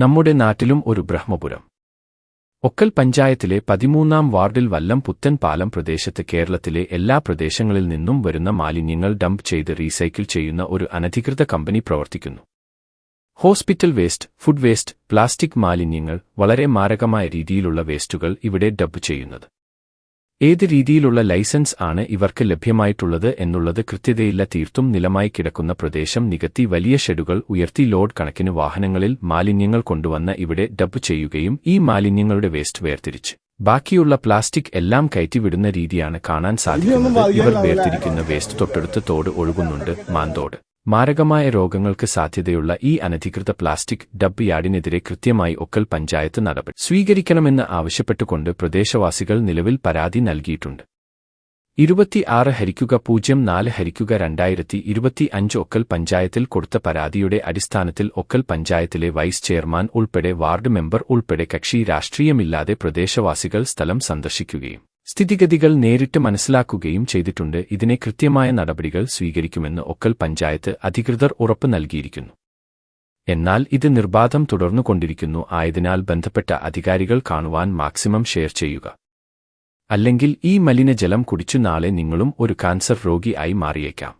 നമ്മുടെ നാട്ടിലും ഒരു ബ്രഹ്മപുരം. ഒക്കൽ പഞ്ചായത്തിലെ പതിമൂന്നാം വാർഡിൽ വല്ലം പുത്തൻ പാലം പ്രദേശത്ത് കേരളത്തിലെ എല്ലാ പ്രദേശങ്ങളിൽ നിന്നും വരുന്ന മാലിന്യങ്ങൾ ഡംപ് ചെയ്ത് റീസൈക്കിൾ ചെയ്യുന്ന ഒരു അനധികൃത കമ്പനി പ്രവർത്തിക്കുന്നു. Hospital waste food waste plastic മാലിന്യങ്ങൾ വളരെ മാരകമായ രീതിയിലുള്ള വേസ്റ്റുകൾ ഇവിടെ ഡംപ് ചെയ്യുന്നത്. ഏത് രീതിയിലുള്ള ലൈസൻസ് ആണ് ഇവർക്ക് ലഭ്യമായിട്ടുള്ളത് എന്നുള്ളത് കൃത്യതയില്ല തീർത്തും നിലമായി കിടക്കുന്ന പ്രദേശം നികത്തി വലിയ ഷെഡുകൾ ഉയർത്തി ലോഡ് കണക്കിന് വാഹനങ്ങളിൽ മാലിന്യങ്ങൾ കൊണ്ടുവന്ന് ഇവിടെ ഡബ് ചെയ്യുകയും ഈ മാലിന്യങ്ങളുടെ വേസ്റ്റ് വേർതിരിച്ച്. ബാക്കിയുള്ള പ്ലാസ്റ്റിക് എല്ലാം കയറ്റിവിടുന്ന രീതിയാണ് കാണാൻ സാധിക്കുന്നത്. ഇവർ വേർതിരിക്കുന്ന വേസ്റ്റ് തൊട്ടടുത്ത് തോട് ഒഴുകുന്നുണ്ട് മാന്തോട്. മാരകമായ രോഗങ്ങൾക്ക് സാധ്യതയുള്ള ഈ അനധികൃത പ്ലാസ്റ്റിക് ഡബ് യാർഡിനെതിരെ കൃത്യമായി ഒക്കൽ പഞ്ചായത്ത് നടപടി സ്വീകരിക്കണമെന്ന് ആവശ്യപ്പെട്ടുകൊണ്ട് പ്രദേശവാസികൾ നിലവിൽ പരാതി നൽകിയിട്ടുണ്ട്. ഇരുപത്തിയാറ് ഹരിക്കുക പൂജ്യം നാല് ഹരിക്കുക രണ്ടായിരത്തി ഇരുപത്തി അഞ്ച് ഒക്കൽ പഞ്ചായത്തിൽ കൊടുത്ത പരാതിയുടെ അടിസ്ഥാനത്തിൽ ഒക്കൽ പഞ്ചായത്തിലെ വൈസ് ചെയർമാൻ ഉൾപ്പെടെ വാർഡ് മെമ്പർ ഉൾപ്പെടെ കക്ഷി രാഷ്ട്രീയമില്ലാതെ പ്രദേശവാസികൾ സ്ഥലം സന്ദർശിക്കുകയും സ്ഥിതിഗതികൾ നേരിട്ട് മനസ്സിലാക്കുകയും ചെയ്തിട്ടുണ്ട്. ഇതിനെ കൃത്യമായ നടപടികൾ സ്വീകരിക്കുമെന്ന് ഒക്കൽ പഞ്ചായത്ത് അധികൃതർ ഉറപ്പ് നൽകിയിരിക്കുന്നു. എന്നാൽ ഇത് നിർബാധം തുടർന്നുകൊണ്ടിരിക്കുന്നു ആയതിനാൽ ബന്ധപ്പെട്ട അധികാരികൾ കാണുവാൻ മാക്സിമം ഷെയർ ചെയ്യുക. അല്ലെങ്കിൽ ഈ മലിനജലം കുടിച്ചു നാളെ നിങ്ങളും ഒരു കാൻസർ രോഗി ആയി മാറിയേക്കാം.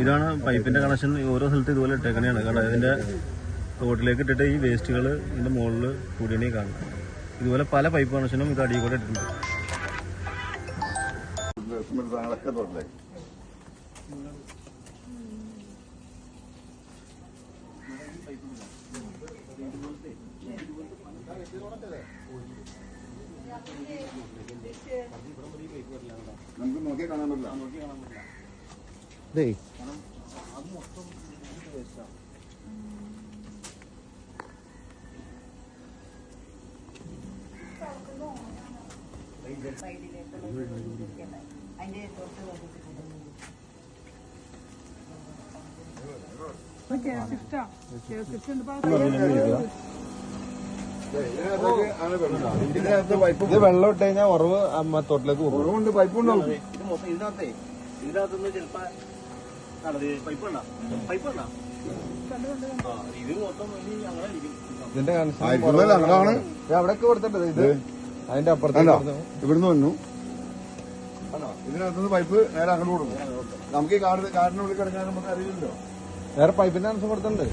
ഇതാണ് പൈപ്പിന്റെ കണക്ഷൻ ഓരോ സ്ഥലത്ത് ഇതുപോലെ ഇട്ടേക്കണെയാണ് കാരണം ഇതിന്റെ തോട്ടിലേക്ക് ഇട്ടിട്ട് ഈ വേസ്റ്റുകൾ ഇതിന്റെ മുകളിൽ കൂടിയണേ കാണും. ഇതുപോലെ പല പൈപ്പ് കണക്ഷനും ഇത് അടിയിൽ കൂടെ ഇട്ടിട്ടുണ്ട്. സാധനങ്ങളൊക്കെ തൊട്ടില്ലേ നമുക്ക് നോക്കിയാൽ കാണാൻ പറ്റില്ല. ഇതിനകത്തേക്ക് ആണ് വെള്ളം ഇതിനകത്ത് പൈപ്പ് ഇത് വെള്ളം ഇട്ട് കഴിഞ്ഞാൽ ഉറവ് അമ്മ തോട്ടിലേക്ക് പോകും. കുറവുണ്ട് പൈപ്പ് ഉണ്ടാവും ഇത് മൊത്തം ഇതിനകത്തേ ഇതിനകത്തുനിന്ന് ചിലപ്പോ പൈപ്പ് ഉണ്ടോ പൈപ്പ് ഉണ്ടോ ഇതിന്റെ. കണക്ഷൻ അവിടെയൊക്കെ കൊടുത്തിട്ടത് ഇത് അതിന്റെ അപ്പുറത്തല്ല ഇവിടുന്ന് വന്നു. ഇതിനകത്തുനിന്ന് പൈപ്പ് നേരെ അങ്ങോട്ട് കൊടുക്കും. നമുക്ക് ഈ കാട് കാടിനുള്ളിൽ കിടക്കാൻ നമുക്ക് അറിയില്ലല്ലോ. വേറെ പൈപ്പിന്റെ കണക്ഷൻ കൊടുത്തിട്ടുണ്ട്.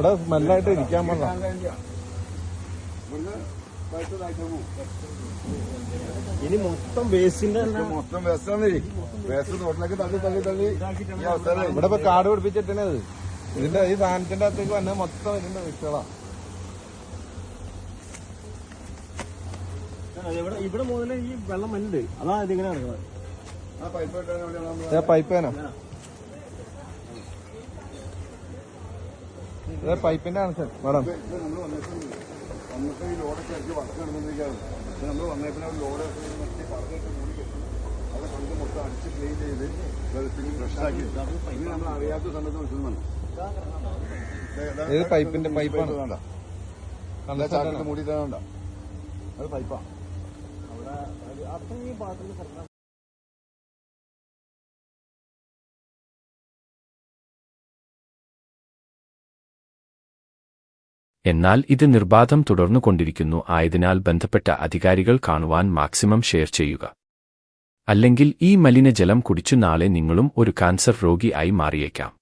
ഇവിടെ സ്മെല്ലായിട്ട് ഇരിക്കാൻ പാടില്ല പോകും ഇനി മൊത്തം വേസ്റ്റിന്റെ മൊത്തം വേസ്റ്റാണ് വേസ്റ്റ് തോട്ടിലേക്ക് തള്ളി തള്ളി തള്ളി. ഈ ഇവിടെ ഇപ്പൊ കാട് പിടിപ്പിച്ചിട്ടേ അത് ഇതിന്റെ ഈ സാധനത്തിന്റെ അകത്തേക്ക് വന്ന മൊത്തം ഇതിന്റെ വിഷയങ്ങളാ ഇവിടെ ഇവിടെ മുതൽ ഈ വെള്ളം ഉണ്ട് അതാ ഇതിങ്ങനെ നടക്കുന്നത്. ആ പൈപ്പ് പൈപ്പ് വേണം ഇത് പൈപ്പിന്റെ ആണ് മേഡം. മാഡം നമ്മൾ വന്നപ്പോൾ ലോഡ് അത് കൊണ്ട് മൊത്തം അടിച്ച് ക്ലീൻ ചെയ്ത് വെളുപ്പിന് ഫ്രഷാക്കി ഇത് നമ്മൾ അറിയാത്ത സമയത്ത് വിളിച്ചതാണ് പൈപ്പിന്റെ പൈപ്പാണ്. നല്ല ചാക്കിട്ട് മൂടി തരാണ്ട അത് പൈപ്പാ എന്നാൽ ഇത് നിർബാധം തുടർന്നുകൊണ്ടിരിക്കുന്നു. ആയതിനാൽ ബന്ധപ്പെട്ട അധികാരികൾ കാണുവാൻ മാക്സിമം ഷെയർ ചെയ്യുക. അല്ലെങ്കിൽ ഈ മലിനജലം കുടിച്ചു നാളെ നിങ്ങളും ഒരു കാൻസർ രോഗി ആയി മാറിയേക്കാം.